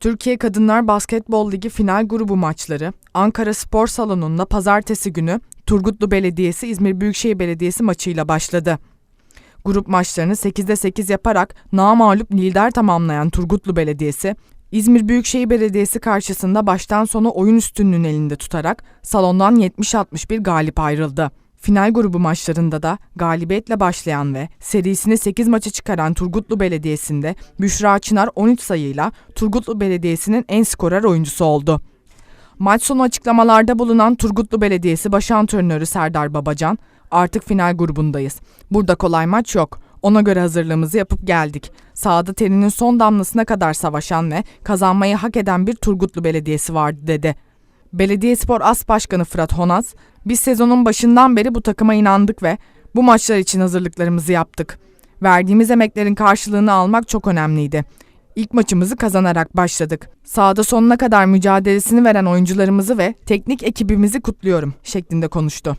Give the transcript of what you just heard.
Türkiye Kadınlar Basketbol Ligi final grubu maçları Ankara Spor Salonu'nda pazartesi günü Turgutlu Belediyesi İzmir Büyükşehir Belediyesi maçıyla başladı. Grup maçlarını 8'de 8 yaparak namağlup lider tamamlayan Turgutlu Belediyesi, İzmir Büyükşehir Belediyesi karşısında baştan sona oyun üstünlüğünü elinde tutarak salondan 70-61 galip ayrıldı. Final grubu maçlarında da galibiyetle başlayan ve serisini 8 maça çıkaran Turgutlu Belediyesi'nde Büşra Çınar 13 sayıyla Turgutlu Belediyesi'nin en skorer oyuncusu oldu. Maç sonu açıklamalarda bulunan Turgutlu Belediyesi baş antrenörü Serdar Babacan, artık final grubundayız. Burada kolay maç yok. Ona göre hazırlığımızı yapıp geldik. Sahada terinin son damlasına kadar savaşan ve kazanmayı hak eden bir Turgutlu Belediyesi vardı dedi. Belediyespor As Başkanı Fırat Honaz, biz sezonun başından beri bu takıma inandık ve bu maçlar için hazırlıklarımızı yaptık. Verdiğimiz emeklerin karşılığını almak çok önemliydi. İlk maçımızı kazanarak başladık. Sahada sonuna kadar mücadelesini veren oyuncularımızı ve teknik ekibimizi kutluyorum şeklinde konuştu.